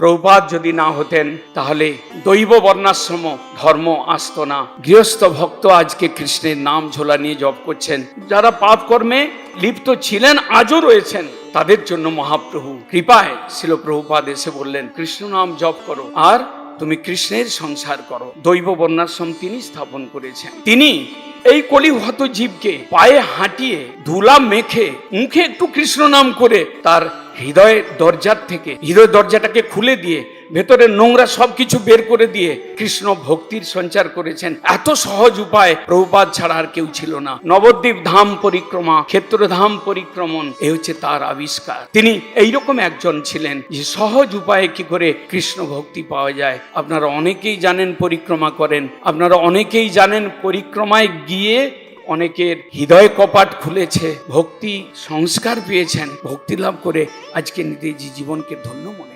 প্রভুপাদ যদি না হতেন, তাহলে দৈব বর্ণাশ্রম, ধর্ম আসতো না। গৃহস্থ ভক্ত আজকে কৃষ্ণের নাম ঝোলা নিয়ে জপ করছেন। যারা পাপ কর্মে লিপ্ত ছিলেন, আজও রয়েছেন। তাদের জন্য মহাপ্রভু কৃপায় ছিল প্রভুপাদ এসে বললেন, কৃষ্ণ নাম জপ করো, আর তুমি কৃষ্ণের সংসার করো। দৈব বর্ণাশ্রম তিনি স্থাপন করেছেন। তিনি এই কলিহত জীবকে পায়ে হাঁটিয়ে, ধুলা মেখে, মুখে একটু কৃষ্ণ নাম করে তার হৃদয়ের দরজার থেকে হৃদয় দরজাটাকে খুলে দিয়ে ভেতরে নোংরা সবকিছু বের করে দিয়ে কৃষ্ণ ভক্তির সঞ্চার করেছেন। এত সহজ উপায় প্রভুপাদ ছাড়া আর কেউ ছিল না। নবদ্বীপ ধাম পরিক্রমা ক্ষেত্রধাম পরিক্রমণ, এ হচ্ছে তার আবিষ্কার। তিনি এইরকম একজন ছিলেন যে সহজ উপায়ে কি করে কৃষ্ণ ভক্তি পাওয়া যায়। আপনারা অনেকেই জানেন পরিক্রমা করেন। আপনারা অনেকেই জানেন পরিক্রমায় গিয়ে অনেকের হৃদয় কপাট খুলেছে, ভক্তি সংস্কার পেয়েছেন, ভক্তি লাভ করে আজকে নিজের জীবনকে ধন্য মনে